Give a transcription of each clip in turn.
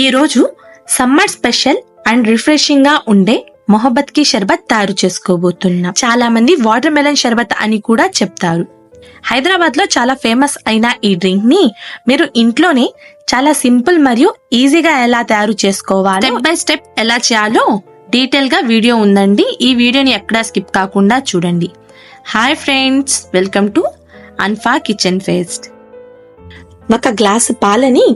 ఈ రోజు summer special and రిఫ్రెషింగ్గా ఉండే మొహబ్బత్కి షర్బత్ తయారు చేసుకోబోతున్నా. చాలా మంది వాటర్ మెలన్ షర్బత్ అని కూడా చెప్తారు. హైదరాబాద్లో చాలా ఫేమస్ అయిన ఈ డ్రింక్ని మీరు ఇంట్లోనే చాలా సింపుల్ మరియు ఈజీగా ఎలా తయారు చేసుకోవాలి స్టెప్ బై స్టెప్ ఎలా చేయాలో డీటెయిల్గా వీడియో ఉందండి. ఈ వీడియోని ఎక్కడా స్కిప్ కాకుండా చూడండి. Hi friends welcome to Anfa kitchen feast ఒక గ్లాసు పాలని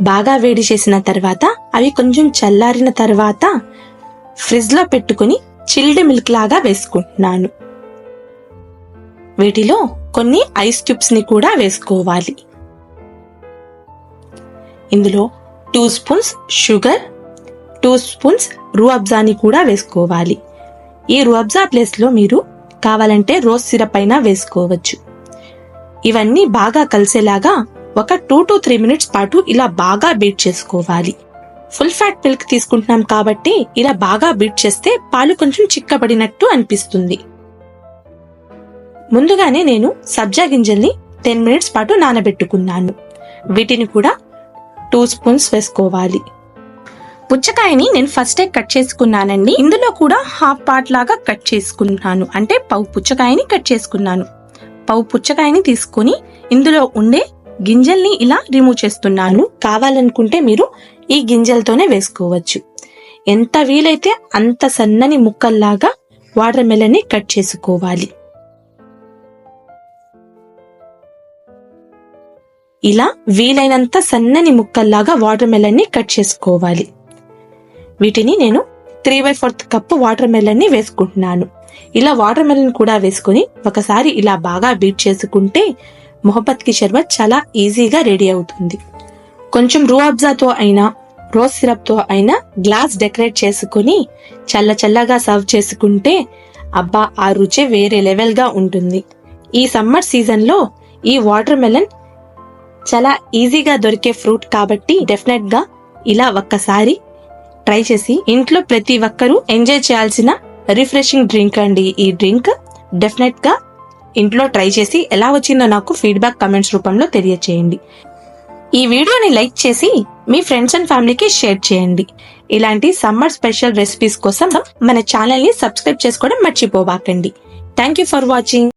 బాగా వేడి చేసిన తర్వాత అవి కొంచెం చల్లారిన తర్వాత ఫ్రిడ్జ్లో పెట్టుకుని చిల్డ్ మిల్క్ లాగా వేసుకుంటున్నాను. వీటిలో కొన్ని ఐస్ క్యూబ్స్ని కూడా వేసుకోవాలి. ఇందులో two spoons sugar two spoons రుఅబ్జాని కూడా వేసుకోవాలి. ఈ రుఅబ్జా ప్లేస్లో మీరు కావాలంటే రోజ్ సిరప్ అయినా వేసుకోవచ్చు. ఇవన్నీ బాగా కలిసేలాగా ఒక టూ టు త్రీ మినిట్స్ పాటు ఇలా బాగా బీట్ చేసుకోవాలి. ఫుల్ ఫ్యాట్ మిల్క్ తీసుకుంటున్నాం కాబట్టి ఇలా బాగా బీట్ చేస్తే పాలు కొంచెం చిక్కబడినట్టు అనిపిస్తుంది. ముందుగానే నేను సబ్జా గింజల్ని టెన్ మినిట్స్ పాటు నానబెట్టుకున్నాను. వీటిని కూడా టూ స్పూన్స్ వేసుకోవాలి. పుచ్చకాయని నేను ఫస్టే కట్ చేసుకున్నానండి. ఇందులో కూడా హాఫ్ పార్ట్ లాగా కట్ చేసుకున్నాను. అంటే పౌ పుచ్చకాయని కట్ చేసుకున్నాను. పౌ పుచ్చకాయని తీసుకొని ఇందులో ఉండే గింజల్ని ఇలా రిమూవ్ చేస్తున్నాను. కావాలనుకుంటే మీరు ఈ గింజలతోనే వేసుకోవచ్చు. ఎంత వీలైతే అంత సన్నని ముక్కల్లాగా వాటర్ మెలన్ని కట్ చేసుకోవాలి. ఇలా వీలైనంత సన్నని ముక్కల్లాగా వాటర్ మెలన్ని కట్ చేసుకోవాలి. వీటిని నేను three by fourth cup water మెలన్ని వేసుకుంటున్నాను. ఇలా వాటర్ మెలన్ కూడా వేసుకుని ఒకసారి ఇలా బాగా బీట్ చేసుకుంటే మొహబ్బత్కి షర్బత్ చాలా ఈజీగా రెడీ అవుతుంది. కొంచెం రూఅబ్జాతో అయినా రోజ్ సిరప్తో అయినా గ్లాస్ డెకరేట్ చేసుకుని చల్ల చల్లగా సర్వ్ చేసుకుంటే అబ్బా ఆ రుచే వేరే లెవెల్గా ఉంటుంది. ఈ సమ్మర్ సీజన్లో ఈ వాటర్ మెలన్ చాలా ఈజీగా దొరికే ఫ్రూట్ కాబట్టి డెఫినెట్గా ఇలా ఒక్కసారి ట్రై చేసి ఇంట్లో ప్రతి ఒక్కరూ ఎంజాయ్ చేయాల్సిన రిఫ్రెషింగ్ డ్రింక్ అండి. ఈ డ్రింక్ డెఫినెట్గా ఇంట్లో ట్రై చేసి ఎలా వచ్చిందో నాకు ఫీడ్బ్యాక్ కమెంట్స్ రూపంలో తెలియచేయండి. ఈ వీడియోని లైక్ చేసి మీ ఫ్రెండ్స్ అండ్ ఫ్యామిలీకి షేర్ చేయండి. ఇలాంటి సమ్మర్ స్పెషల్ రెసిపీస్ కోసం మన ఛానల్ని సబ్స్క్రైబ్ చేసుకోవడం మర్చిపోబాకండి థ్యాంక్ యూ ఫర్ వాచింగ్